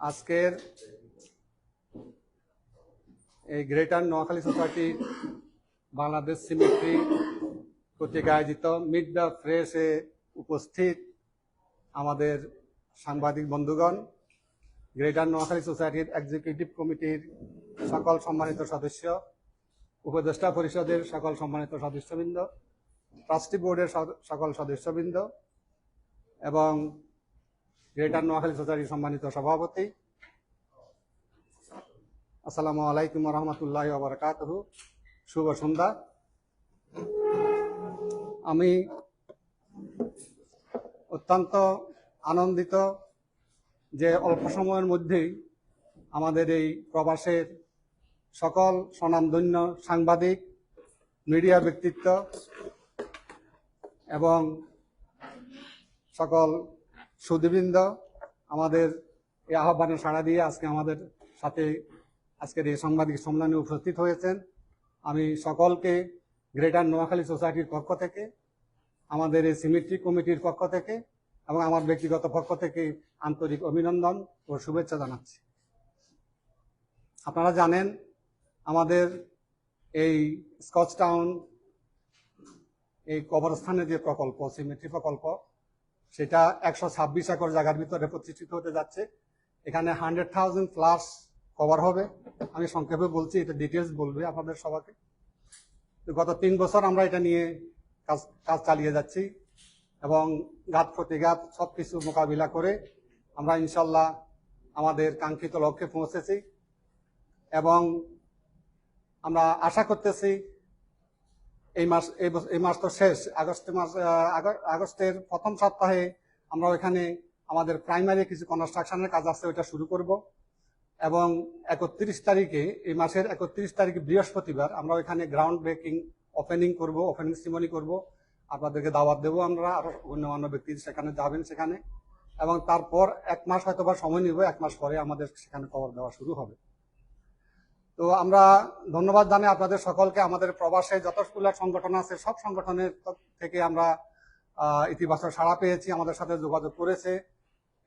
আজকের এই greater Noakhali society Bangladesh cemetery কর্তৃক আয়োজিত মিড দ্য ফ্রেশে উপস্থিত আমাদের সাংবাদিক বন্ধুগণ, গ্রেটার নোয়াখালী সোসাইটির এক্সিকিউটিভ কমিটির সকল সম্মানিত সদস্য, উপদেষ্টা পরিষদের সকল সম্মানিত সদস্যবৃন্দ ট্রাস্টি বোর্ডের সকল সদস্যবৃন্দ এবং গ্রেটার নোয়াখালী সোসাইটির সম্মানিত সভাপতি। আসসালামু আলাইকুম রহমতুল্লাহ বারকাতহু শুভ সন্ধ্যা। আমি অত্যন্ত আনন্দিত যে অল্প সময়ের মধ্যেই আমাদের এই প্রবাসের সকল স্বনামধন্য সাংবাদিক, মিডিয়া ব্যক্তিত্ব এবং সকল সুদীবৃন্দ, আমাদের এই আহ্বানে সাড়া দিয়ে আজকে আমাদের সাথে আজকের এই সাংবাদিক সম্মেলনে উপস্থিত হয়েছেন। আমি সকলকে গ্রেটার নোয়াখালী সোসাইটির পক্ষ থেকে, আমাদের এই সিমিট্রি কমিটির পক্ষ থেকে এবং আমার ব্যক্তিগত পক্ষ থেকে আন্তরিক অভিনন্দন ও শুভেচ্ছা জানাচ্ছি। আপনারা জানেন, আমাদের এই স্কচ টাউন, এই কবরস্থানের যে প্রকল্প সিমেট্রি প্রকল্প সেটা একশো ছাব্বিশ একর জায়গার ভিতরে প্রতিষ্ঠিত হতে যাচ্ছে। এখানে হান্ড্রেড থাউজেন্ড প্লাস কভার হবে। আমি সংক্ষেপে বলছি, এটা ডিটেলস বলবে আপনাদের সবাইকে। তো গত তিন বছর আমরা এটা নিয়ে কাজ কাজ চালিয়ে যাচ্ছি এবং ঘাত প্রতিঘাত সব কিছু মোকাবিলা করে আমরা ইনশাল্লাহ আমাদের কাঙ্ক্ষিত লক্ষ্যে পৌঁছেছি এবং আমরা আশা করতেছি এই মাস এই মাস তো শেষ। আগস্ট মাস আগস্টের প্রথম সপ্তাহে আমরা ওইখানে আমাদের প্রাইমারি কিছু কনস্ট্রাকশনের কাজ আছে, ওইটা শুরু করব। এবং একত্রিশ তারিখে, এই মাসের একত্রিশ তারিখে বৃহস্পতিবার আমরা ওইখানে গ্রাউন্ড ব্রেকিং ওপেনিং করব ওপেনিং সিমনি করব। আপনাদেরকে দাওয়াত দেবো আমরা, আরও অন্যান্য ব্যক্তি সেখানে যাবেন সেখানে। এবং তারপর এক মাস হয়তো সময় নিব, এক মাস পরে আমাদের সেখানে কভার দেওয়া শুরু হবে। তো আমরা ধন্যবাদ জানাই আপনাদের সকলকে। আমাদের প্রবাসে যতগুলো সংগঠন আছে, সব সংগঠনের থেকে আমরা ইতিবাচক সাড়া পেয়েছি। আমাদের সাথে যোগাযোগ করেছে,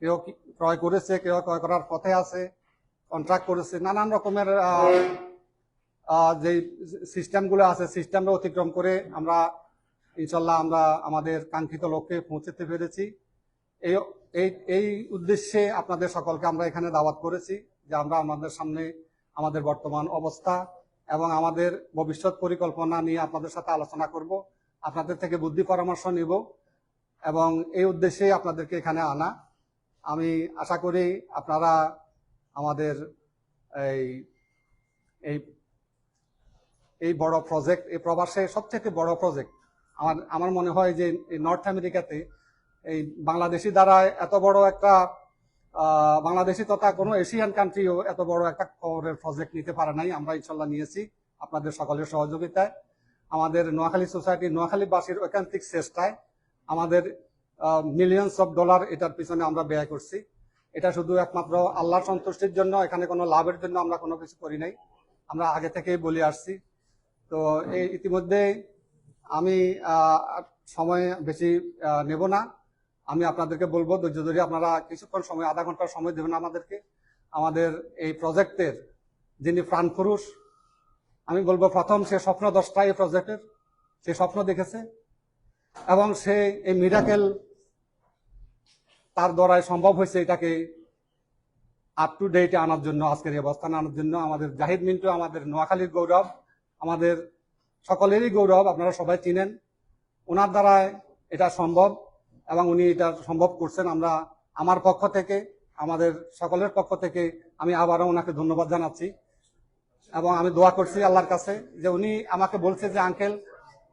কেউ ক্রয় করেছে, কেউ ক্রয় করার পথে আছে কন্ট্রাক্ট করেছে, নানান রকমের যে সিস্টেমগুলো আছে, সিস্টেমটা অতিক্রম করে আমরা, ইনশাল্লাহ আমরা আমাদের কাঙ্ক্ষিত লক্ষ্যে পৌঁছতে পেরেছি। এই এই এই উদ্দেশ্যে আপনাদের সকলকে আমরা এখানে দাওয়াত করেছি যে আমরা আমাদের সামনে আমাদের বর্তমান অবস্থা এবং আমাদের ভবিষ্যৎ পরিকল্পনা নিয়ে আপনাদের সাথে আলোচনা করব। আপনাদের থেকে বুদ্ধি পরামর্শ নিব এবং এই উদ্দেশ্যে আপনাদেরকে এখানে আনা। আমি আশা করি আপনারা আমাদের এই এই এই বড় প্রজেক্ট এই প্রবাসে সবচেয়ে বড় প্রজেক্ট আমার আমার মনে হয় যে নর্থ আমেরিকাতে এই বাংলাদেশি দ্বারা এত বড় একটা বাংলাদেশি তথা কোনো এশিয়ান কান্ট্রিও এত বড় একটা খবরের প্রজেক্ট নিতে পারে নাই। আমরা ইনশাল্লাহ নিয়েছি আপনাদের সকলের সহযোগিতায়। আমাদের নোয়াখালী সোসাইটি নোয়াখালীবাসীর ঐকান্তিক চেষ্টায় আমাদের মিলিয়নস অফ ডলার এটার পিছনে আমরা ব্যয় করছি। এটা শুধু একমাত্র আল্লাহর সন্তুষ্টির জন্য, এখানে কোনো লাভের জন্য আমরা কোনো কিছু করি নাই। আমরা আগে থেকেই বলে আসছি। তো এই ইতিমধ্যে আমি সময় বেশি নেব না। আমি আপনাদেরকে বলব, ধৈর্য ধরে আপনারা কিছুক্ষণ সময়, আধা ঘণ্টার সময় দেবেন আমাদেরকে। আমাদের এই প্রজেক্টের যিনি প্রাণপুরুষ আমি বলব প্রথম সে স্বপ্ন দশটা এই প্রজেক্টের, সে স্বপ্ন দেখেছে এবং সে এই মিরাকেল তার দ্বারাই সম্ভব হয়েছে এটাকে আপ টু ডেটে আনার জন্য, আজকের অবস্থানে আনার জন্য। আমাদের জাহিদ মিন্টু, আমাদের নোয়াখালীর গৌরব, আমাদের সকলেরই গৌরব, আপনারা সবাই চিনেন। ওনার দ্বারায় এটা সম্ভব। এবং উনি এটা সম্ভব করছেন। আমরা আমার পক্ষ থেকে, আমাদের সকলের পক্ষ থেকে আমি আবারও ওনাকে ধন্যবাদ জানাচ্ছি। এবং আমি দোয়া করছি আল্লাহর কাছে যে উনি আমাকে বলছে যে, আঙ্কেল,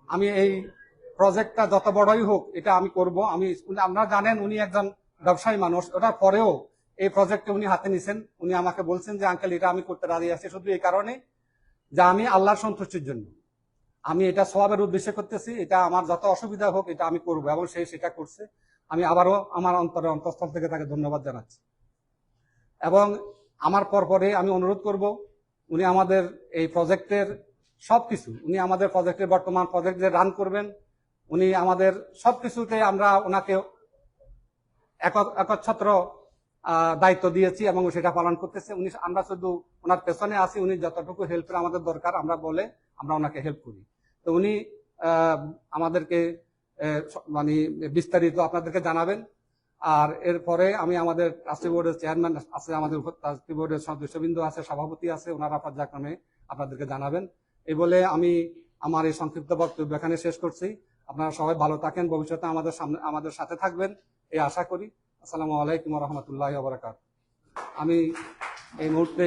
আমি এই প্রজেক্টটা যত বড়ই হোক, এটা আমি করব। আমি আপনারা জানেন উনি একজন ব্যবসায়ী মানুষ। ওটার পরেও এই প্রজেক্টে উনি হাতে নিছেন। উনি আমাকে বলছেন যে, আঙ্কেল, এটা আমি করতে রাজি আছি শুধু এই কারণে যে আমি আল্লাহর সন্তুষ্টির জন্য। আমি এটা সবাবের উদ্দেশ্যে করতেছি, এটা আমার যত অসুবিধা হোক এটা আমি করব এবং সে সেটা করছে। আমি আবারও আমার অন্তরে অন্তঃস্থল থেকে তাকে ধন্যবাদ জানাচ্ছি। এবং আমার পরপরে আমি অনুরোধ করব, উনি আমাদের এই প্রজেক্টের সব কিছু উনি আমাদের প্রজেক্টের বর্তমান প্রজেক্ট যে রান করবেন, উনি আমাদের সব কিছুতে আমরা ওনাকে এক- একচ্ছত্র দায়িত্ব দিয়েছি এবং সেটা পালন করতেছে। উনি আমরা শুধু ওনার পেছনে আছি, উনি যতটুকু হেল্পের আমাদের দরকার, আমরা বলে আমরা ওনাকে হেল্প করি। তো উনি আমাদেরকে মানে বিস্তারিত আপনাদেরকে জানাবেন। আর এরপরে আমি আমাদের ট্রাস্টি বোর্ডের চেয়ারম্যান আছে, আমাদের ট্রাস্টি বোর্ডের সদস্যবৃন্দ আছে, সভাপতি আছে, ওনারা পর্যায়ক্রমে আপনাদেরকে জানাবেন। এই বলে আমি আমার এই সংক্ষিপ্ত বক্তব্য এখানে শেষ করছি। আপনারা সবাই ভালো থাকেন, ভবিষ্যতে আমাদের সামনে, আমাদের সাথে থাকবেন এই আশা করি। আসসালামু আলাইকুম রহমতুল্লাহ বরাকাত আমি এই মুহূর্তে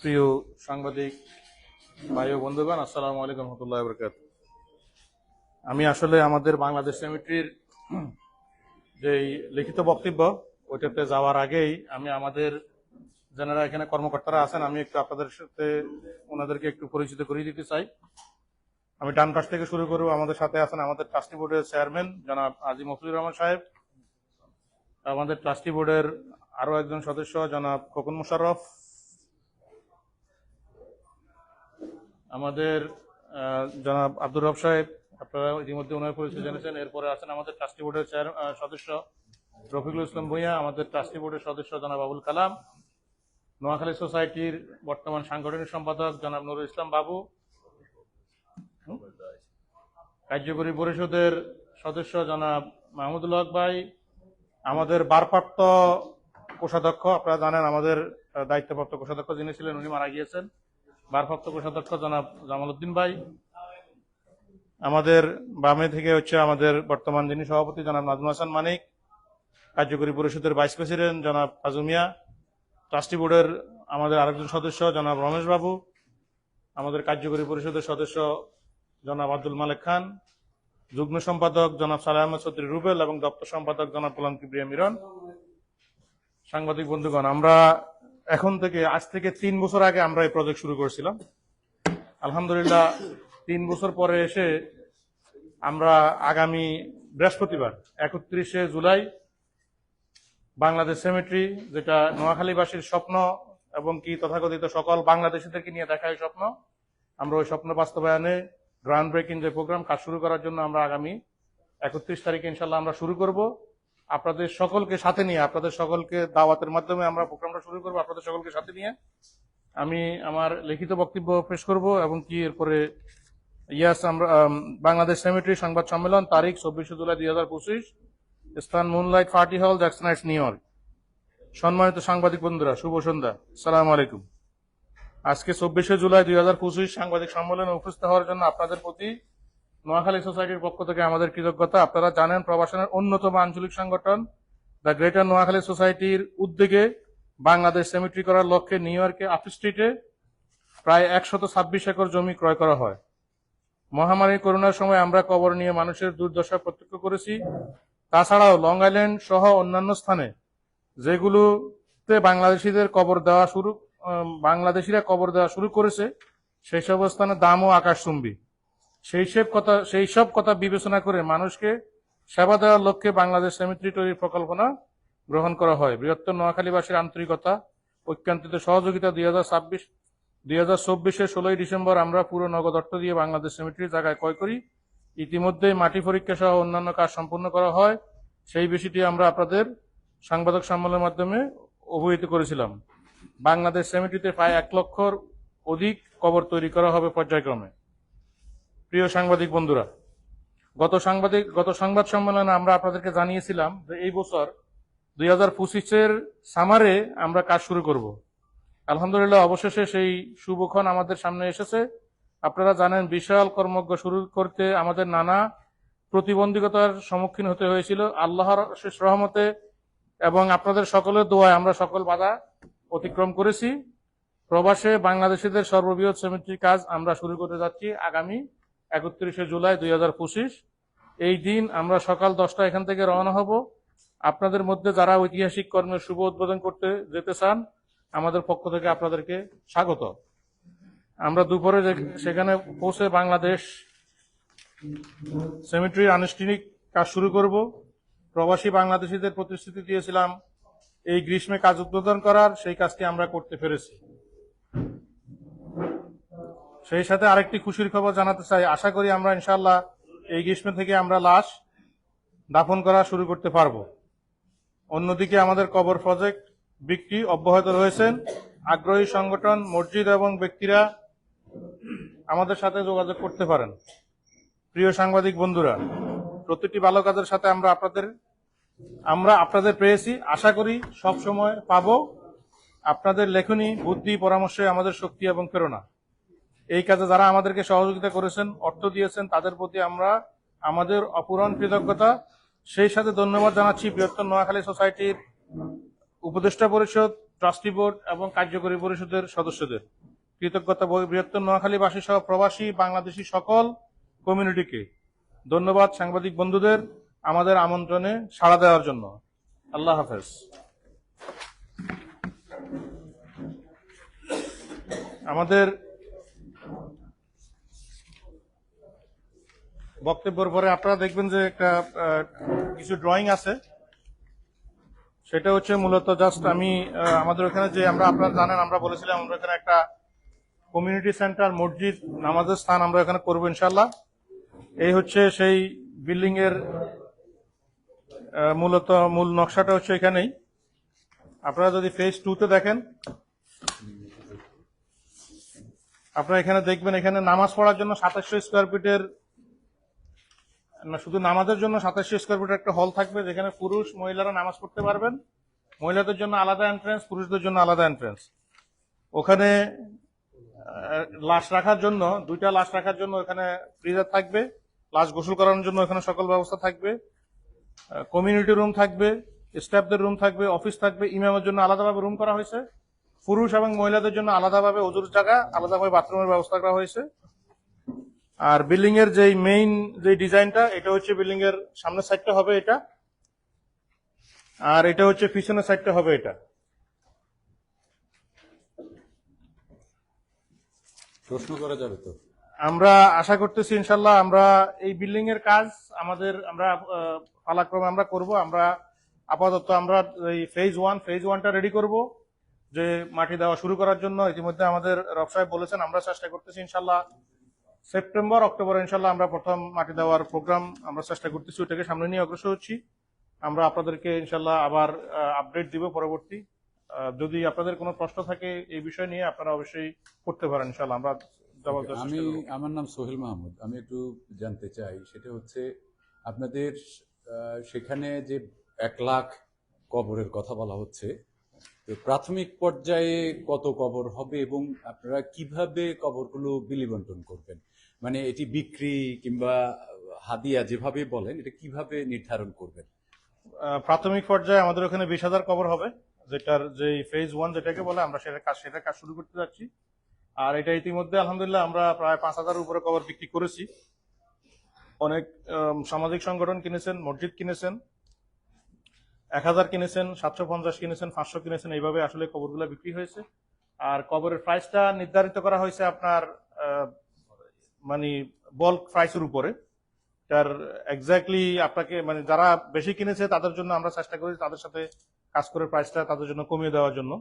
প্রিয় সাংবাদিক, ভাই ও বন্ধুগণ, আসসালামু আলাইকুম রহমতুল্লাহ বরকাত আমি আসলে আমাদের বাংলাদেশ সেমিট্রির যেই লিখিত বক্তব্য, ওইটাতে যাওয়ার আগেই আমি আমাদের যারা এখানে কর্মকর্তারা আছেন, আমি একটু আপনাদের সাথে ওনাদেরকে একটু পরিচিত করিয়ে দিতে চাই। আমি ডান পাশ থেকে শুরু করব আমাদের সাথে আছেন আমাদের ট্রাস্টি বোর্ডের চেয়ারম্যান, জনাব আজি মফিজুর রহমান সাহেব। আমাদের ট্রাস্টি বোর্ডের আরও একজন সদস্য, জনাব খোকন মোশাররফ। আমাদের জনাব আব্দুর রব সাহেব, আপনারা ইতিমধ্যে ওনার পরিচয় জেনেছেন। এরপরে আছেন আমাদের ট্রাস্টি বোর্ডের চেয়ার সদস্য রফিকুল ইসলাম ভূঁইয়া, আমাদের ট্রাস্টি বোর্ডের সদস্য জনাব আবুল কালাম, নোয়াখালী সোসাইটির বর্তমান সাংগঠনিক সম্পাদক জনাব নুরুল ইসলাম বাবু, কার্যকরী পরিষদের সদস্য জনাব মাহমুদুল হক ভাই, আমাদের ভারপ্রাপ্ত কোষাধ্যক্ষ, আপনারা জানেন আমাদের দায়িত্বপ্রাপ্ত কোষাধ্যক্ষ যিনি ছিলেন, উনি মারা গিয়েছেন। ভারপ্রাপ্ত কোষাধ্যক্ষ জনাব জামাল উদ্দিন ভাই। আমাদের বামে থেকে হচ্ছে আমাদের বর্তমান যিনি সভাপতি জনাব নাজমুল হাসান মানিক, কার্যকরী পরিষদের ভাইস প্রেসিডেন্ট জনাব কাজুমিয়া ট্রাস্টি বোর্ডের আমাদের আরেকজন সদস্য জনাব রমেশ বাবু, আমাদের কার্যকরী পরিষদের সদস্য জনাব আব্দুল মালেক খান, যুগ্ম সম্পাদক জনাব সালাহ আহমদ চৌধুরী রুবেল এবং দপ্তর সম্পাদক জনাব গোলাম কিবরিয়া মিরন। সাংবাদিক বন্ধুগণ, আমরা এখন থেকে, আজ থেকে তিন বছর আগে আমরা এই প্রজেক্ট শুরু করেছিলাম। আলহামদুলিল্লাহ, তিন বছর পরে এসে আমরা আগামী বৃহস্পতিবার, একত্রিশে জুলাই, বাংলাদেশ সেমিট্রি যেটা নোয়াখালীবাসীর স্বপ্ন এবং কি তথাকথিত সকল বাংলাদেশিদেরকে নিয়ে দেখা এই স্বপ্ন, আমরা ওই স্বপ্ন বাস্তবায়নে গ্রাউন্ড ব্রেকিং যে প্রোগ্রাম কাজ শুরু করার জন্য আমরা আগামী একত্রিশ তারিখে ইনশাল্লাহ আমরা শুরু করব। আপনাদের সকলকে সাথে নিয়ে, আপনাদের সকলকে দাওয়াতের মাধ্যমে আমরা প্রোগ্রামটা শুরু করব, আপনাদের সকলকে সাথে নিয়ে। আমি আমার লিখিত বক্তব্য পেশ করব এবং কি এরপরে, ইয়াস, আমরা বাংলাদেশ সেমিট্রি সংবাদ সম্মেলন তারিখ চব্বিশে জুলাই দুই হাজার পঁচিশ, স্থান moonlight party hall Jackson Heights New York সম্মানিত সাংবাদিক বন্ধুরা, শুভ সন্ধ্যা। সালাম আলাইকুম। আজকে চব্বিশে জুলাই দুই হাজার পঁচিশ সাংবাদিক সম্মেলনে উপস্থিত হওয়ার জন্য আপনাদের প্রতি নোয়াখালী সোসাইটির পক্ষ থেকে আমাদের কৃতজ্ঞতা। আপনারা জানেন প্রবাসনের অন্যতম আঞ্চলিক সংগঠন, দ্য গ্রেটার নোয়াখালী সোসাইটির উদ্যোগে বাংলাদেশ সেমিট্রি করার লক্ষ্যে নিউ ইয়র্কে আপ স্ট্রিটে প্রায় একশত ছাব্বিশ একর জমি ক্রয় করা হয়। মহামারী করোনার সময় আমরা কবর নিয়ে মানুষের দুর্দশা প্রত্যক্ষ করেছি। তাছাড়াও লং আইল্যান্ড সহ অন্যান্য স্থানে যেগুলোতে বাংলাদেশিদের কবর দেওয়া শুরু বাংলাদেশিরা কবর দেওয়া শুরু করেছে, সেই সব স্থানে দামও আকাশচুম্বী। সেই সব কথা, সেই সব কথা বিবেচনা করে মানুষকে সেবা দেওয়ার লক্ষ্যে বাংলাদেশ সেমিত্রি তৈরির পরিকল্পনা গ্রহণ করা হয়। বৃহত্তর নোয়াখালীবাসীর আন্তরিকতা, ঐক্যান্তিত সহযোগিতা দুই হাজার ছাব্বিশ, দুই হাজার চব্বিশের ষোলোই ডিসেম্বর আমরা পুরো নগদ অর্থ দিয়ে বাংলাদেশ সেমিট্রির জায়গায় ক্রয় করি। ইতিমধ্যে মাটি পরীক্ষা সহ অন্যান্য কাজ সম্পূর্ণ করা হয়। সেই বিষয়টি আমরা আপনাদের সাংবাদিক সম্মেলনের মাধ্যমে অবহিত করেছিলাম। বাংলাদেশ সেমিট্রিতে প্রায় এক লক্ষর অধিক কবর তৈরি করা হবে পর্যায়ক্রমে। প্রিয় সাংবাদিক বন্ধুরা, গত সাংবাদিক, গত সংবাদ সম্মেলনে আমরা আপনাদেরকে জানিয়েছিলাম যে এই বছর দুই হাজার পঁচিশের সামারে আমরা কাজ শুরু করব। আলহামদুলিল্লাহ, অবশেষে সেই শুভক্ষণ আমাদের সামনে এসেছে। আপনারা জানেন, বিশাল কর্মজ্ঞ শুরু করতে আমাদের নানা প্রতিবন্ধকতার সম্মুখীন হতে হয়েছিল। আল্লাহর শেষ রহমতে এবং আপনাদের সকলের দোয়ায় আমরা সকল বাধা অতিক্রম করেছি। প্রবাসে বাংলাদেশিদের সর্ববৃহৎ সেমিট্রি কাজ আমরা শুরু করতে যাচ্ছি আগামী একত্রিশে জুলাই দুই হাজার পঁচিশ। এই দিন আমরা সকাল দশটা এখান থেকে রওনা হব। আপনাদের মধ্যে যারা ঐতিহাসিক কর্মের শুভ উদ্বোধন করতে যেতে চান, আমাদের পক্ষ থেকে আপনাদেরকে স্বাগত। আমরা দুপুরে সেখানে পৌঁছে বাংলাদেশ সেমিট্রির আনুষ্ঠানিক কাজ শুরু করব। প্রবাসী বাংলাদেশিদের প্রতিশ্রুতি দিয়েছিলাম, এই গ্রীষ্মে কাজ উদ্বোধন করার, সেই কাজটি আমরা করতে পেরেছি। সেই সাথে আরেকটি খুশির খবর জানাতে চাই। আশা করি আমরা ইনশাল্লাহ এই গ্রীষ্ম থেকে আমরা লাশ দাফন করা শুরু করতে পারব। অন্যদিকে আমাদের কবর প্রজেক্ট বিক্রি অব্যাহত রয়েছেন আগ্রহী সংগঠন, মসজিদ এবং ব্যক্তিরা আমাদের সাথে যোগাযোগ করতে পারেন। প্রিয় সাংবাদিক বন্ধুরা, প্রতিটি ভালো কাজের সাথে আমরা আপনাদের আমরা আপনাদের পেয়েছি। আশা করি সব সময় পাবো। আপনাদের লেখনী, বুদ্ধি পরামর্শে আমাদের শক্তি এবং প্রেরণা। এই কাজে যারা আমাদেরকে সহযোগিতা করেছেন, অর্থ দিয়েছেন, তাদের প্রতি আমরা আমাদের অপূরণ কৃতজ্ঞতা। সেই সাথে ধন্যবাদ জানাচ্ছি বৃহত্তর নোয়াখালী সোসাইটির উপদেষ্টা পরিষদ, ট্রাস্টি বোর্ড এবং কার্যকরী পরিষদের সদস্যদের। কৃতজ্ঞতা বৃহত্তর নোয়াখালীবাসী সহ প্রবাসী, বাংলাদেশি সকল কমিউনিটিকে। ধন্যবাদ সাংবাদিক বন্ধুদের আমাদের আমন্ত্রণে সাড়া দেওয়ার জন্য। আল্লাহ হাফেজ। আমাদের বক্তব্যের পরে আপনারা দেখবেন যে একটা কিছু ড্রয়িং আছে। সেটা হচ্ছে মূলত জাস্ট আমি আমাদের ওখানে যে আমরা, আপনারা জানেন, আমরা বলেছিলাম আমরা এখানে একটা কমিউনিটি সেন্টার মসজিদ, নামাজের স্থান আমরা এখানে করব ইনশাল্লাহ এই হচ্ছে সেই বিল্ডিং এর মূলত মূল নকশাটা হচ্ছে এখানেই। আপনারা যদি ফেজ টুতে দেখেন, আপনারা এখানে দেখবেন এখানে নামাজ পড়ার জন্য সাতাশশো স্কোয়ার ফিটের শুধু নামাজের জন্য সাতাশি স্কোয়ার ফিটের একটা হল থাকবে যেখানে পুরুষ, মহিলারা নামাজ পড়তে পারবেন। মহিলাদের জন্য আলাদা এন্ট্রেন্স পুরুষদের জন্য আলাদা এন্ট্রেন্স ওখানে লাশ রাখার জন্য, দুইটা লাশ রাখার জন্য ওখানে ফ্রিজার থাকবে। লাশ গোসল করানোর জন্য ওখানে সকল ব্যবস্থা থাকবে। কমিউনিটি রুম থাকবে স্টাফদের রুম থাকবে অফিস থাকবে, ইমামের জন্য আলাদাভাবে রুম করা হয়েছে। পুরুষ এবং মহিলাদের জন্য আলাদাভাবে অজুর জায়গা, আলাদাভাবে বাথরুমের ব্যবস্থা করা হয়েছে। আর বিল্ডিং এর যে মেইন যে ডিজাইনটা এটা হচ্ছে বিল্ডিং এর সামনের সাইডটা হবে এটা আর এটা হচ্ছে পিছনের সাইডটা হবে এটা। প্রশ্ন করা যাবে তো? আমরা আশা করতেছি ইনশাল্লাহ আমরা এই বিল্ডিং এর কাজ আমাদের আমরা পালাক্রমে আমরা করব আমরা আপাতত আমরা এই ফেজ ওয়ান ফেজ ওয়ানটা রেডি করব যে মাটি দেওয়া শুরু করার জন্য। ইতিমধ্যে আমাদের রব সাহেব বলেছেন আমরা চেষ্টা করতেছি ইনশাল্লাহ সেপ্টেম্বর, অক্টোবর ইনশাল্লাহ আমরা প্রথম মাটি দেওয়ার প্রোগ্রাম আমরা চেষ্টা করতেছি ওটাকে সামনে নিয়ে অগ্রসর হচ্ছি। আমরা আপনাদেরকে ইনশাল্লাহ আবার আপডেট দিব পরবর্তী। যদি আপনাদের কোনো প্রশ্ন থাকে এই বিষয় নিয়ে, আপনারা অবশ্যই করতে পারেন ইনশাল্লাহ আমরা আমি, আমার নাম সোহেল মাহমুদ। আমি একটু জানতে চাই, সেটা হচ্ছে আপনাদের সেখানে যে এক লাখ কবরের কথা বলা হচ্ছে প্রাথমিক পর্যায়ে কত কবর হবে এবং আপনারা কীভাবে কবরগুলো বিলি বন্টন করবেন? মানে এটি বিক্রি কিংবা হাদিয়া যেভাবে বলেন, এটা কীভাবে নির্ধারণ করবেন? প্রাথমিক পর্যায়ে আমাদের ওখানে বিশ হাজার কবর হবে, যেটার যে ফেজ ওয়ান যেটাকে বলে, আমরা সেটা কাজ সেটা কাজ শুরু করতে যাচ্ছি। আর এটা ইতিমধ্যে, আলহামদুলিল্লাহ, আমরা প্রায় পাঁচ হাজার উপরে কবর বিক্রি করেছি। অনেক সামাজিক সংগঠন কিনেছেন, মসজিদ কিনেছেন। এক হাজার কিনেছেন, সাতশো পঞ্চাশ কিনেছেন, পাঁচশো কিনেছেন, এইভাবে আসলে কবরগুলো বিক্রি হয়েছে। আর কবরের প্রাইসটা নির্ধারিত করা হয়েছে আপনার মানে বল্ক প্রাইসের উপরে। তার এক্স্যাক্টলি আপনাকে মানে যারা বেশি কিনেছে তাদের জন্য আমরা চেষ্টা করি তাদের সাথে কাজ করে প্রাইসটা তাদের জন্য কমিয়ে দেওয়ার জন্য।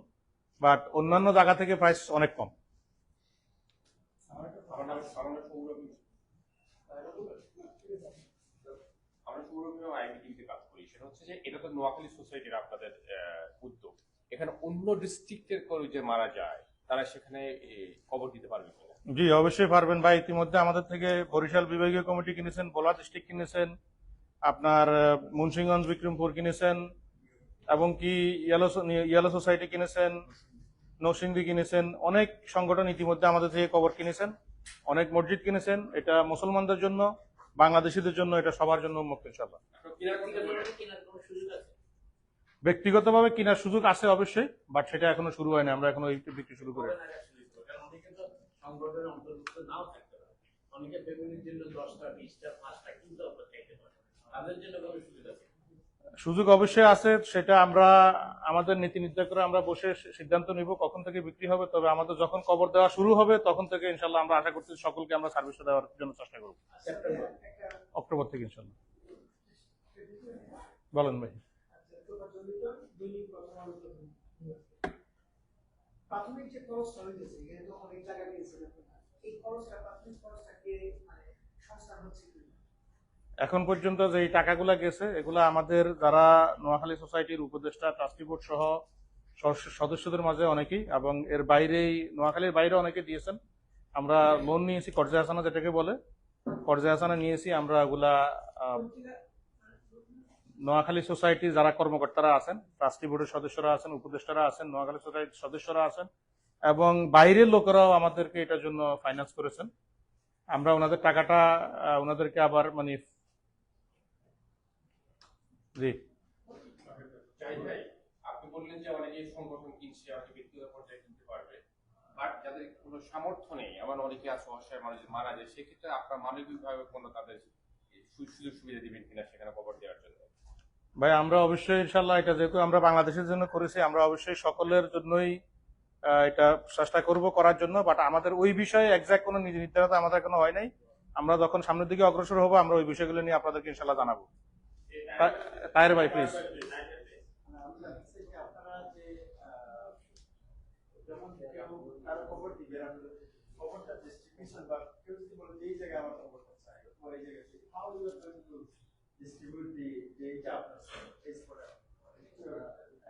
বাট অন্যান্য জায়গা থেকে প্রাইস অনেক কম। আমার নাম সারণ্য সৌরভী আমরা সৌরভী আইবিটিভিতে কাজ সেটা হচ্ছে যে এটা তো নোয়াখালী সোসাইটির আপনাদের উদ্যোগ। এখানে অন্য ডিস্ট্রিক্টের করে যে মারা যায় তারা সেখানে এ, কবর দিতে পারবে জি অবশ্যই পারবেন ভাই। ইতিমধ্যে আমাদের থেকে বরিশাল বিভাগীয় কমিটি কিনেছেন বোলা ডিস্ট্রিক্ট কিনেছেন আপনার মুন্সিগঞ্জ বিক্রমপুর কিনেছেন এবং কি ইয়েলো ইয়েলো সোসাইটি কিনেছেন নৌসিংদি কিনেছেন অনেক সংগঠন ইতিমধ্যে আমাদের থেকে কবর কিনেছেন অনেক মসজিদ কিনেছেন এটা মুসলমানদের জন্য। বাংলাদেশিদের জন্য এটা সবার জন্য উন্মুক্ত ইনশাল্লাহ ব্যক্তিগতভাবে কেনার সুযোগ আছে অবশ্যই বাট সেটা এখনও শুরু হয়নি আমরা এখনও এই বিক্রি শুরু করি। সংগঠনের অন্তর্ভুক্ত নাও থাকতে পারে। অনেকে ফ্যামিলির জন্য দশটা বিশটা পাঁচটা চাইতে পারে। তাদের জন্য কোনো সুবিধা আছে? সুযোগ অবশ্যই আছে, সেটা আমরা, আমাদের নীতি নির্ধারণ করে আমরা বসে সিদ্ধান্ত নিব কখন থেকে বিক্রি হবে। তবে আমাদের যখন কবর দেওয়া শুরু হবে, তখন থেকে ইনশাল্লাহ আমরা আশা করছি সকলকে আমরা সার্ভিসটা দেওয়ার জন্য চেষ্টা করব। অক্টোবর থেকে ইনশাল্লাহ। বলেন ভাই। প্রাথমিক এখন পর্যন্ত যে টাকাগুলা গেছে, এগুলা আমাদের যারা নোয়াখালী সোসাইটির উপদেষ্টা, ট্রাস্টি বোর্ড সহ সদস্য- সদস্যদের মাঝে অনেকেই এবং এর বাইরেই, নোয়াখালীর বাইরে অনেকে দিয়েছেন। আমরা লোন নিয়েছি, কর্জা হাসানা যেটাকে বলে, কর্জা হাসানা নিয়েছি, আমরা ওগুলা নোয়াখালী সোসাইটি যারা কর্মকর্তারা আছেন, ট্রাস্টি বোর্ডের সদস্যরা আছেন, উপদেষ্টারা আছেন, নোয়াখালী সোসাইটির সদস্যরা আছেন এবং বাইরের লোকেরাও আমাদেরকে এটার জন্য ফাইন্যান্স করেছেন। আমরা ওনাদের টাকাটা ওনাদেরকে আবার মানে জি। ভাই আপনি বললেন যে অনেকে সংগঠন কিনছে অনেকে ব্যক্তিগত পর্যায়ে কিনতে পারবে বাট যাদের কোনো সামর্থ্য নেই এমন অনেকে আছে অসহায় মানুষ মারা যায় সেক্ষেত্রে আপনার মানবিকভাবে কোনো তাদের সুযোগ সুবিধা দিবেন কিনা সেখানে দেওয়ার জন্য? ভাই আমরা অবশ্যই ইনশাল্লাহ এটা যেহেতু আমরা বাংলাদেশের জন্য করেছি আমরা অবশ্যই সকলের জন্যই এটা চেষ্টা করব করার জন্য। বাট আমাদের ওই বিষয়ে এক্সাক্ট কোনো নীতি নির্ধারণতা আমাদের এখনও হয় নাই। আমরা যখন সামনের দিকে অগ্রসর হব আমরা ওই বিষয়গুলো নিয়ে আপনাদেরকে ইনশাল্লাহ জানাব। তাহের ভাই প্লিজ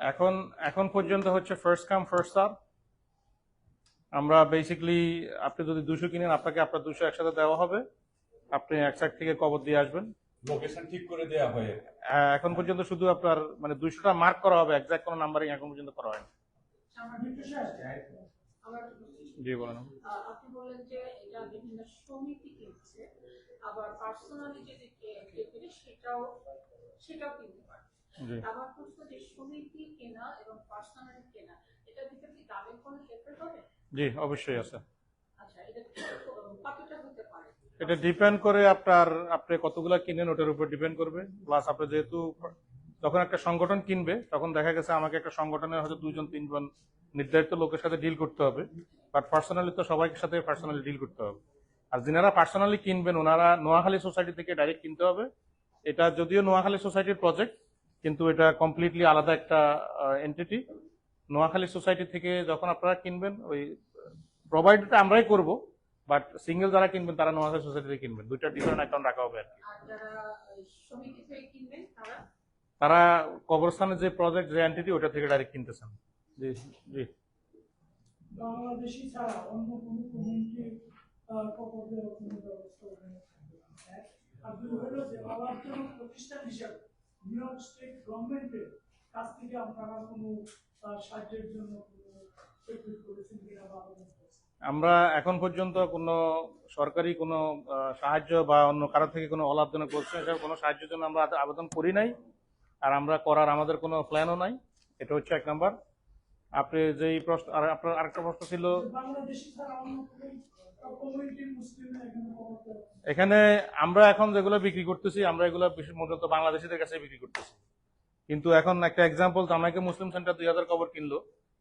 এখন এখন পর্যন্ত হচ্ছে ফার্স্ট কাম ফার্স্ট সার আমরা বেসিক্যালি আপনি যদি দুশো কিনেন, আপনাকে আপনার দুশো একসাথে দেওয়া হবে। আপনি এক থেকে কবর দিয়ে আসবেন। লোকেশন ঠিক করে দেয়া হয় এখন পর্যন্ত শুধু আপনার মানে দুইশোটা মার্ক করা হবে এক্সাক্ট কোনো নাম্বারিং এখন পর্যন্ত করা হয়নি। জি বলেন। আপনি বললেন যে এটা বিভিন্ন সমিতি কিনছে আবার পার্সোনালি যদি কিনে সেটাও সেটাও কিনতে পারে জি। আমার প্রশ্ন যে সমিতি কেনা এবং পার্সোনালি কেনা এটা ভিতরে কি দামের কোনো হেরফের হবে? জি অবশ্যই আছে। আচ্ছা এটা কতটা হতে পারে? এটা ডিপেন্ড করে আপনার, আপনি কতগুলা কিনেন, ওটার উপর ডিপেন্ড করবে। প্লাস আপনি যেহেতু যখন একটা সংগঠন কিনবে, তখন দেখা গেছে আমাকে একটা সংগঠনের হয়তো দুজন তিনজন নির্ধারিত লোকের সাথে ডিল করতে হবে। বাট পার্সোনালি তো সবাইকে সাথে পার্সোনালি ডিল করতে হবে। আর যিনারা পার্সোনালি কিনবেন, ওনারা নোয়াখালী সোসাইটি থেকে ডাইরেক্ট কিনতে হবে। এটা যদিও নোয়াখালী সোসাইটির প্রজেক্ট কিন্তু এটা কমপ্লিটলি আলাদা একটা এন্টিটি নোয়াখালী সোসাইটি থেকে যখন আপনারা কিনবেন, ওই প্রোভাইডটা আমরাই করব। বাট সিঙ্গেল যারা কিনবেন তারা নোয়াখালী সোসাইটি থেকে কিনবেন। দুইটা ডিফারেন্ট অ্যাকাউন্ট রাখা হবে আর কি। তারা? তারা কবরস্থানের যে প্রজেক্ট যে এন্টিটি ওটা থেকে ডাইরেক্ট কিনতেছেন। জি জি। বাংলাদেশি ছাড়া অন্য কোনো কমিউনিটির কবর কোনো ব্যবস্থা ওখানে থাকবে না। এক। আর দুই হলো যে অলাভজনক প্রতিষ্ঠান হিসাবে নিউ ইয়র্ক স্টেট গভর্নমেন্টের কাছ থেকে আপনারা কোনো সাহায্যের জন্য কোনো করেছেন কিনা বা আবেদন করেছেন আমরা এখন পর্যন্ত কোনো সরকারি কোনো সাহায্য বা অন্য কারও থেকে কোনো অলাভজনক প্রতিষ্ঠান হিসাবে কোনো সাহায্যের জন্য আমরা আবেদন করি নাই। আর আমরা করার আমাদের কোনো প্ল্যানও নাই। এটা হচ্ছে এক নাম্বার। আপনি যেই প্রশ্ন, আর আপনার আরেকটা প্রশ্ন ছিল? এখানে আমরা এখন যেগুলো বিক্রি করতেছি, আমরা এগুলো বেশি মূলত বাংলাদেশিদের কাছে বিক্রি করতেছি। কিন্তু এখন একটা এক্সাম্পল জামাইকে মুসলিম সেন্টার দুই হাজার কবর কিনলো।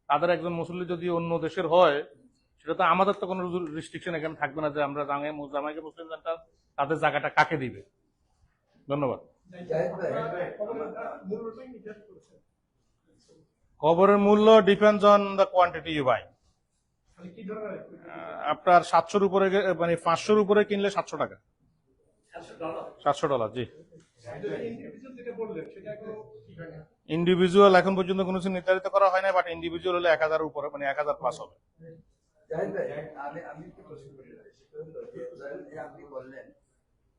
তাদের একজন মুসল্লি যদি অন্য দেশের হয় সেটা তো আমাদের তো কোনো রেস্ট্রিকশন এখানে থাকবে না যে আমরা জামাই জামাইকে মুসলিম সেন্টার তাদের জায়গাটা কাকে দিবে? ধন্যবাদ। কবরের মূল্য depends on the quantity you buy আপনার সাতশোর উপরে মানে পাঁচশোর উপরে কিনলে সাতশো টাকা। সাতশো ডলার জি। ইন্ডিভিজুয়াল এখন পর্যন্ত কোনো নির্ধারিত করা হয় না বাট ইন্ডিভিজুয়াল হলে এক হাজার উপরে মানে এক হাজার প্লাস হবে। জাহিদ ভাই, আমি আমি একটু প্রশ্ন করতে সেটা হলো যে, আপনি বললেন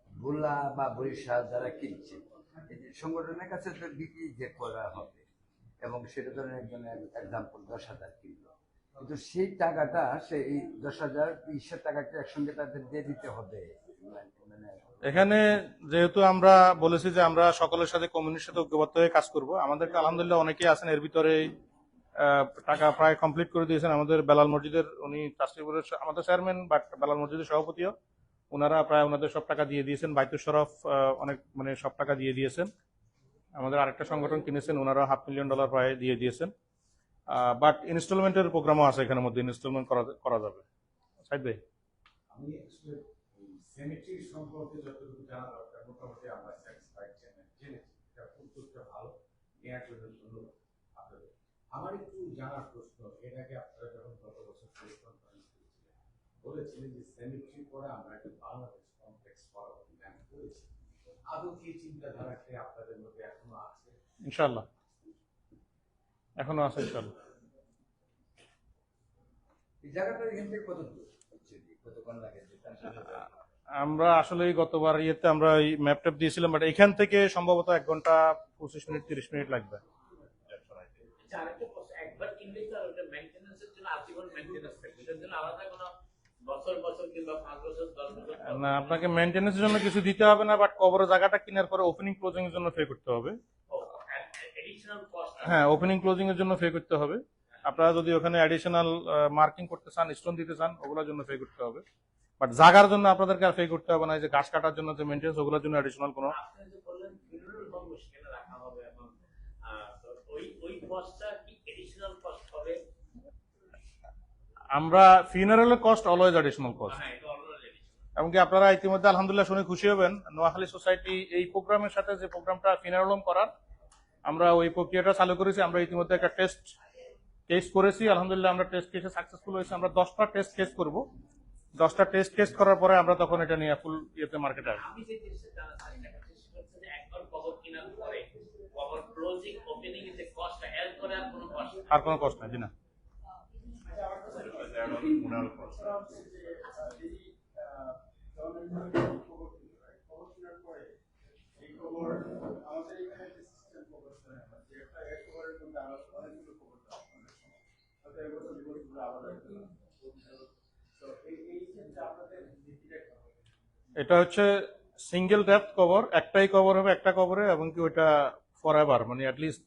ভোলা বা বরিশাল যারা কিনছে সংগঠনের কাছে তো বিক্রি যে করা হবে এবং সেটা ধরেন একজন এক্সাম্পল দশ হাজার কিনলো কিন্তু সেই টাকাটা সেই দশ হাজার বিশের টাকাটা একসঙ্গে তাদের দিয়ে দিতে হবে মানে এখানে যেহেতু আমরা বলেছি যে আমরা সকলের সাথে কমিউনিটির সাথে ঐক্যবদ্ধ হয়ে কাজ করব আমাদেরকে আলহামদুলিল্লাহ অনেকেই আছেন এর ভিতরে টাকা প্রায় কমপ্লিট করে দিয়েছেন আমাদের বেলাল মসজিদের, উনি ট্রাস্টি আমাদের চেয়ারম্যান বাট বেলাল মসজিদের সভাপতিও। ওনারা প্রায় ওনাদের সব টাকা দিয়ে দিয়েছেন। বাইতুল শরফ অনেক মানে সব টাকা দিয়ে দিয়েছেন। আমাদের আরেকটা সংগঠন কিনেছেন ওনারা হাফ মিলিয়ন ডলার প্রায় দিয়ে দিয়েছেন। বাট ইনস্টলমেন্টের প্রোগ্রামও আছে এখানের মধ্যে, ইনস্টলমেন্ট করা করা যাবে। সাইড ভাই। সম্পর্কে যতটুকু জানা দরকার, মোটামুটি আমরা ভালো নেওয়ার জন্য ধন্যবাদ। আমার একটু জানার প্রশ্ন এর আগে আপনারা যখন গত বছর প্রেস কনফারেন্স করেছিলেন বলেছিলেন যে সেমিট্রি পরে আমরা একটা বাংলাদেশ কমপ্লেক্স করার প্ল্যান করেছি। আদৌ কি চিন্তাধারাকে আপনাদের মধ্যে এখনও আছে? ইনশাল্লাহ এখনও আছে ইনশাল্লাহ? আমরা আসলে গতবার ইয়েতে আমরা এই ম্যাপ ট্যাপ দিয়েছিলাম বাট এখান থেকে সম্ভবত এক ঘণ্টা পঁচিশ মিনিট তিরিশ মিনিট লাগবে। আচ্ছা, আরেকটা প্রশ্ন, একবার ওটা জন্য আজীবন থাকবে। এটার জন্য আলাদা কোনো না আপনাকে মেনটেন্যান্সের জন্য কিছু দিতে হবে না বাট কবরের জায়গাটা কেনার পরে ওপেনিং ক্লোজিং এর জন্য পে করতে হবে। হ্যাঁ ওপেনিং ক্লোজিং এর জন্য পে করতে হবে আপনারা যদি ওখানে অ্যাডিশনাল মার্কিং করতে চান স্টোন দিতে চান ওগুলোর জন্য পে করতে হবে বাট জাগার জন্য আপনাদেরকে আর পে করতে হবে না যে ঘাস কাটার জন্য যে মেনটেন্স ওগুলোর জন্য অ্যাডিশনাল কোনো আপনি যে বললেন funeral home সেখানে রাখা হবে এখন আহ, তো ওই ওই কস্টটা কি এডিশনাল কস্ট হবে আমরা ফিনারেলের কস্ট অলওয়েজ অ্যাডিশনাল কস্ট এমনকি আপনারা ইতিমধ্যে আলহামদুলিল্লাহ শুনে খুশি হবেন নোয়াখালী সোসাইটি এই প্রোগ্রামের সাথে যে প্রোগ্রামটা ফিনারলম করার আমরা ওই প্রক্রিয়াটা চালু করেছি আমরা ইতিমধ্যে একটা টেস্ট টেস্ট করেছি আলহামদুলিল্লাহ আমরা টেস্ট কেসে সাকসেসফুল হয়েছি আমরা দশটা টেস্ট কেস করব। দশটা টেস্ট কেস করার পরে আমরা তখন এটা নিয়ে ফুল ইয়েতে মার্কেটে আসব। হচ্ছে যে একবার কবর কেনার পরে কবর ক্লোজিং ওপেনিং এর যে কস্টটা এর করে আর কোনো কস্ট আর কোনো কষ্ট নাই না? এটা হচ্ছে সিঙ্গেল ডেপথ কভার একটাই কভার হবে, একটা কভারে এবং কি ওইটা ফর এভার মানে অ্যাটলিস্ট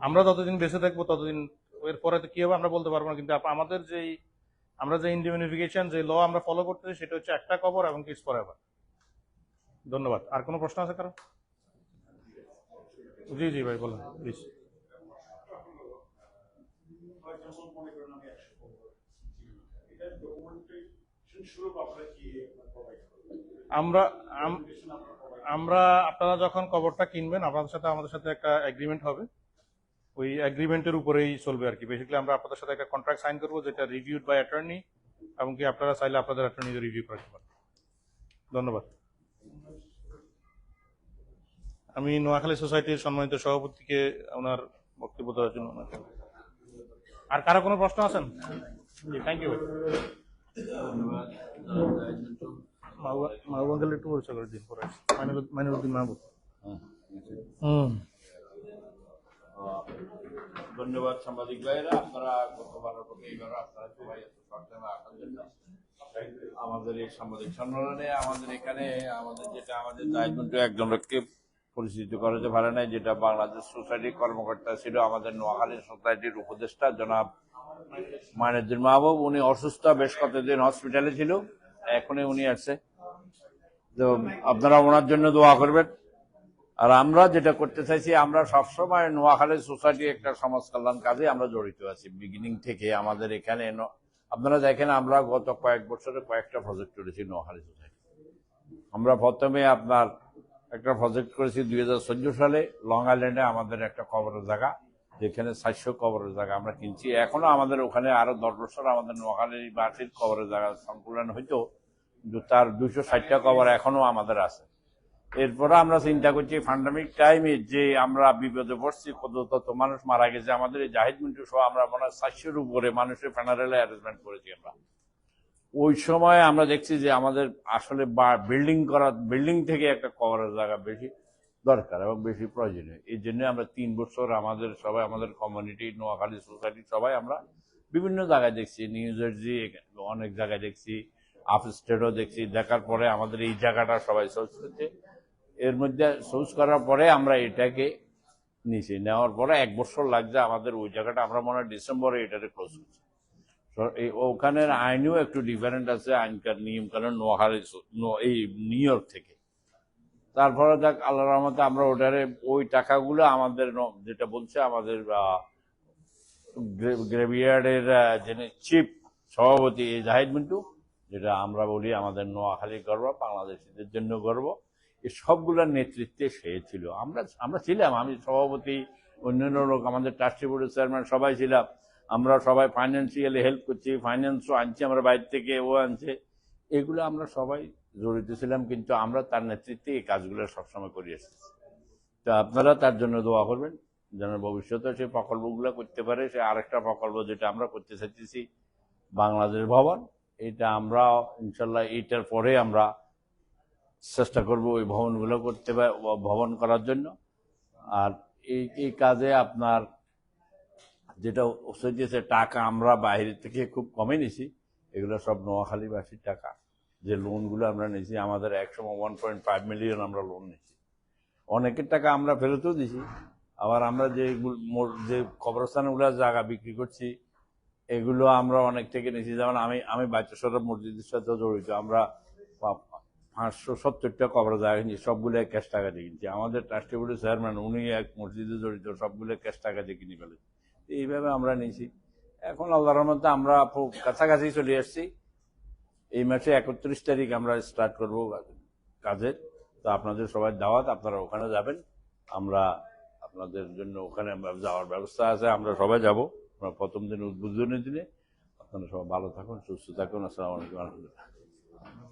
আমরা যতদিন বেঁচে থাকব ততদিন, এর পরে তো কি হবে আমরা বলতে পারব না, কিন্তু আমাদের যেই, আমরা যে ইন্ডিমিনিফিকেশন যে ল আমরা ফলো করতেছি, সেটা হচ্ছে একটা কভার এবং কি ফর এভার ধন্যবাদ। আর কোনো প্রশ্ন আছে কারও? জি জি ভাই, বলুন প্লিজ মনে শুরু আপনারা কি করবেন আমরা আমরা আপনারা যখন কবরটা কিনবেন, আপনাদের সাথে আমাদের সাথে একটা এগ্রিমেন্ট হবে। ওই এগ্রিমেন্টের উপরেই চলবে আর কি। বেসিক্যালি আমরা আপনাদের সাথে একটা কন্ট্রাক্ট সাইন করব, যেটা রিভিউড বাই অ্যাটর্নি এবং কি আপনারা চাইলে আপনাদের অ্যাটর্নি রিভিউ করতে পারেন। ধন্যবাদ। আমি নোয়াখালী সোসাইটির সম্মানিত সভাপতিকে ওনার বক্তব্য দেওয়ার জন্য আর কারও কোনো প্রশ্ন আছেন? থ্যাংক ইউ মাহবুব আঙ্কেল একটু পরিচয় করে দিন পরে মাইনুদ্দিন মাহবুব হুম ধন্যবাদ সাংবাদিক ভাইয়েরা আপনারা গতবারের মতো এইবারও আপনারা সবাই আমাদের এই সাংবাদিক সম্মেলনে আমাদের এখানে আমাদের যেটা আমাদের দায়িত্ব একজন লোককে পরিচিত করাতে পারে নাই যেটা বাংলাদেশ সোসাইটি কর্মকর্তা ছিল আমাদের নোয়াখালী সোসাইটির উপদেষ্টা জনাব মাইনুদ্দিন মাহবুব উনি অসুস্থ বেশ কতদিন হসপিটালে ছিল এখনই উনি আসছে তো আপনারা ওনার জন্য দোয়া করবেন। আর আমরা যেটা করতে চাইছি, আমরা সবসময় নোয়াখালী সোসাইটি একটা সমাজ কল্যাণ কাজে আমরা জড়িত আছি। বিগিনিং থেকে আমাদের এখানে আপনারা দেখেন, আমরা গত কয়েক বছরে কয়েকটা প্রজেক্ট করেছি নোয়াখালী সোসাইটি। আমরা প্রথমে আপনার একটা প্রজেক্ট করেছি দুই হাজার চোদ্দ সালে লং আইল্যান্ডে আমাদের একটা কবরের জায়গা, যেখানে চারশো কবরের জায়গা আমরা কিনছি। এখনও আমাদের ওখানে আরও দশ বছর আমাদের নোয়াখালী বাসির কবরের জায়গা সংকুলন হইতো। তার দুশো ষাটটা কবর এখনও আমাদের আছে। এরপরে আমরা চিন্তা করছি ফান্ডামিক টাইমে যে আমরা বিপদে পড়ছি কত তত মানুষ মারা গেছে, আমাদের জাহিদ মিন্টু সহ আমরা মনে হয় চারশোর উপরে মানুষের ফেনারেল অ্যারেঞ্জমেন্ট করেছি আমরা। ওই সময় আমরা দেখছি যে আমাদের আসলে বিল্ডিং করা বিল্ডিং থেকে একটা কভারের জায়গা বেশি দরকার এবং বেশি প্রয়োজনীয়। এই জন্য আমরা তিন বছর আমাদের সবাই, আমাদের কমিউনিটি নোয়াখালী সোসাইটি সবাই আমরা বিভিন্ন জায়গায় দেখছি নিউ জার্সি অনেক জায়গায় দেখছি। আপ দেখছি, দেখার পরে আমাদের এই জায়গাটা সবাই সোর্স করছে। এর মধ্যে সোর্স করার পরে আমরা এটাকে নিচে নেওয়ার পরে এক বছর লাগছে আমাদের ওই জায়গাটা, আমরা মনে হয় ডিসেম্বরে এটাকে ক্লোজ করছি। ওখানের আইনও একটু ডিফারেন্ট আছে, আইনকার নিয়ম কারণ নোহারে এই নিউ ইয়র্ক থেকে। তারপরে দেখ আল্লাহ রহমতে আমরা ওটারে, ওই টাকাগুলো আমাদের যেটা বলছে আমাদের গ্রেভিয়ার্ডের যিনি চিফ সভাপতি জাহিদ মিন্টু যেটা আমরা বলি আমাদের নোয়াখালী গর্ব, বাংলাদেশিদের জন্য গর্ব। এই সবগুলোর নেতৃত্বে সে ছিল। আমরা আমরা ছিলাম। আমি সভাপতি, অন্যান্য লোক, আমাদের ট্রাস্টি বোর্ডের চেয়ারম্যান সবাই ছিলাম। আমরা সবাই ফাইন্যান্সিয়ালি হেল্প করছি ফাইন্যান্সও আনছি আমরা বাইরে থেকে, ও আনছে। এগুলো আমরা সবাই জড়িত ছিলাম, কিন্তু আমরা তার নেতৃত্বে এই কাজগুলো সবসময় করে এসেছি। তো আপনারা তার জন্য দোয়া করবেন, যেন ভবিষ্যতে সে প্রকল্পগুলো করতে পারে। সে আরেকটা প্রকল্প যেটা আমরা করতে চাইতেছি, বাংলাদেশ ভবন। এটা আমরা ইনশাল্লাহ এইটার পরে আমরা চেষ্টা করব ওই ভবনগুলো করতে ভবন করার জন্য। আর এই এই কাজে আপনার যেটা হচ্ছে টাকা আমরা বাইরে থেকে খুব কমে নিছি। এগুলো সব নোয়াখালীবাসীর টাকা। যে লোনগুলো আমরা নিয়েছি আমাদের একসময় ওয়ান পয়েন্ট ফাইভ মিলিয়ন আমরা লোন নিয়েছি অনেকের টাকা আমরা ফেরতও দিছি। আবার আমরা যে যে কবরস্থানগুলো জায়গা বিক্রি করছি এগুলো আমরা অনেক থেকে নিয়েছি। যেমন আমি আমি বাচ্চা সরব মসজিদের সাথে জড়িত। আমরা পাঁচশো সত্তরটা কবর জায়গা নিয়ে সবগুলো ক্যাশ টাকা দিয়ে কিনছি। আমাদের ট্রাস্টি বোর্ডের চেয়ারম্যান, উনি এক মসজিদে জড়িত, সবগুলো ক্যাশ টাকা দিয়ে কিনে ফেলে। এইভাবে আমরা নিয়েছি। এখন আল্লাহর মধ্যে আমরা খুব কাছাকাছি চলে এসেছি। এই মাসে একত্রিশ তারিখ আমরা স্টার্ট করব কাজের তো আপনাদের সবাই দাওয়াত, আপনারা ওখানে যাবেন। আমরা আপনাদের জন্য ওখানে যাওয়ার ব্যবস্থা আছে, আমরা সবাই যাব। আমরা প্রথম দিন উদ্বোধনের দিনে আপনারা সবাই ভালো থাকুন সুস্থ থাকুন আসসালামু আলাইকুম রহমতুল্লাহ